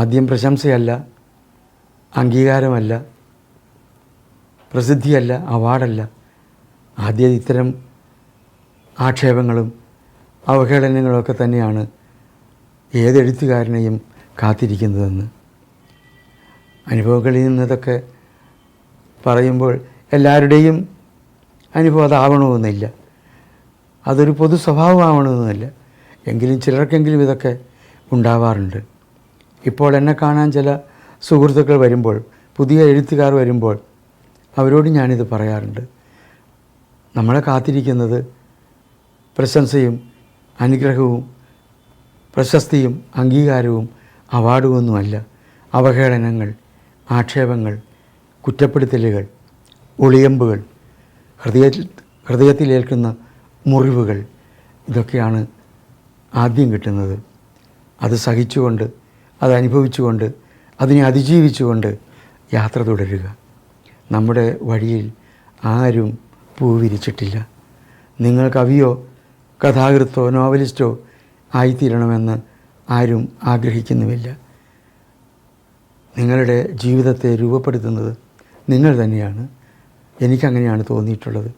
ആദ്യം പ്രശംസയല്ല അംഗീകാരമല്ല പ്രസിദ്ധിയല്ല അവാർഡല്ല. ആദ്യം ഇത്തരം ആക്ഷേപങ്ങളും അവഹേളനങ്ങളൊക്കെ തന്നെയാണ് ഏതെഴുത്തുകാരനെയും കാത്തിരിക്കുന്നതെന്ന്. അനുഭവങ്ങളിൽ നിന്നതൊക്കെ പറയുമ്പോൾ എല്ലാവരുടെയും അനുഭവം അതാവണമെന്നില്ല. അതൊരു പൊതു സ്വഭാവമാവണമെന്നില്ല. എങ്കിലും ചിലർക്കെങ്കിലും ഇതൊക്കെ ഉണ്ടാവാറുണ്ട്. ഇപ്പോൾ എന്നെ കാണാൻ ചില സുഹൃത്തുക്കൾ വരുമ്പോൾ പുതിയ എഴുത്തുകാർ വരുമ്പോൾ അവരോട് ഞാനിത് പറയാറുണ്ട്. നമ്മളെ കാത്തിരിക്കുന്നത് പ്രശംസയും അനുഗ്രഹവും പ്രശസ്തിയും അംഗീകാരവും അവാർഡുമൊന്നുമല്ല അവഹേളനങ്ങൾ ആക്ഷേപങ്ങൾ കുറ്റപ്പെടുത്തലുകൾ ഒളിയമ്പുകൾ ഹൃദയത്തിൽ ഹൃദയത്തിലേൽക്കുന്ന മുറിവുകൾ ഇതൊക്കെയാണ് ആദ്യം കിട്ടുന്നത്. അത് സഹിച്ചുകൊണ്ട് അത് അനുഭവിച്ചുകൊണ്ട് അതിനെ അതിജീവിച്ചുകൊണ്ട് യാത്ര തുടരുക. നമ്മുടെ വഴിയിൽ ആരും പൂവിരിച്ചിട്ടില്ല. നിങ്ങൾ കവിയോ കഥാകൃത്തോ നോവലിസ്റ്റോ ആയിത്തീരണമെന്ന് ആരും ആഗ്രഹിക്കുന്നുമില്ല. നിങ്ങളുടെ ജീവിതത്തെ രൂപപ്പെടുത്തുന്നത് നിങ്ങൾ തന്നെയാണ്. എനിക്കങ്ങനെയാണ് തോന്നിയിട്ടുള്ളത്.